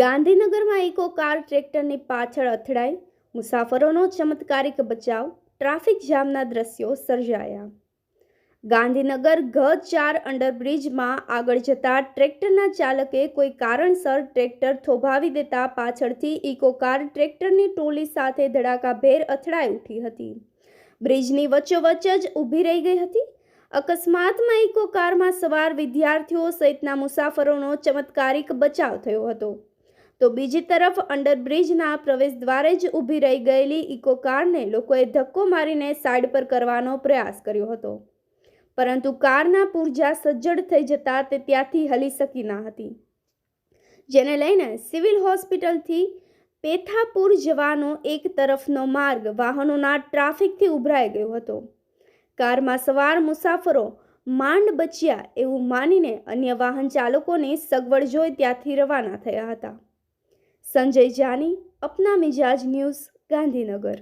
ગાંધીનગરમાં eco car ટ્રેક્ટરની પાછળ અથડાઈ મુસાફરોનો ચમત્કારિક બચાવ, ટ્રાફિક જામના દ્રશ્યો સર્જાયા. ગાંધીનગર ઘ ચાર અંડરબ્રિજમાં આગળ જતા ટ્રેક્ટરના ચાલકે કોઈ કારણસર ટ્રેક્ટર થોભાવી દેતા પાછળથી ઇકો કાર ટ્રેક્ટરની ટોલી સાથે ધડાકાભેર અથડાઈ ઉઠી હતી. બ્રિજની વચ્ચોવચ્ચ જ ઊભી રહી ગઈ હતી. અકસ્માતમાં ઇકો કારમાં સવાર વિદ્યાર્થીઓ સહિતના મુસાફરોનો ચમત્કારિક બચાવ થયો હતો. તો બીજી તરફ અંડરબ્રિજના પ્રવેશ દ્વારે જ ઊભી રહી ગયેલી ઇકો કારને લોકોએ ધક્કો મારીને સાઈડ પર કરવાનો પ્રયાસ કર્યો હતો. પરંતુ કારના પૂર્જા સજ્જડ થઈ જતા તે ત્યાંથી હલી શકી ન હતી. જેને લઈને સિવિલ હોસ્પિટલથી પેથાપુર જવાનો એક તરફનો માર્ગ વાહનોના ટ્રાફિકથી ઉભરાઈ ગયો હતો. કારમાં સવાર મુસાફરો માંડ બચ્યા એવું માનીને અન્ય વાહન ચાલકોની સગવડ જોઈ ત્યાંથી રવાના થયા હતા. સંજય જાની અપના મિજાજ ન્યૂઝ ગાંધીનગર.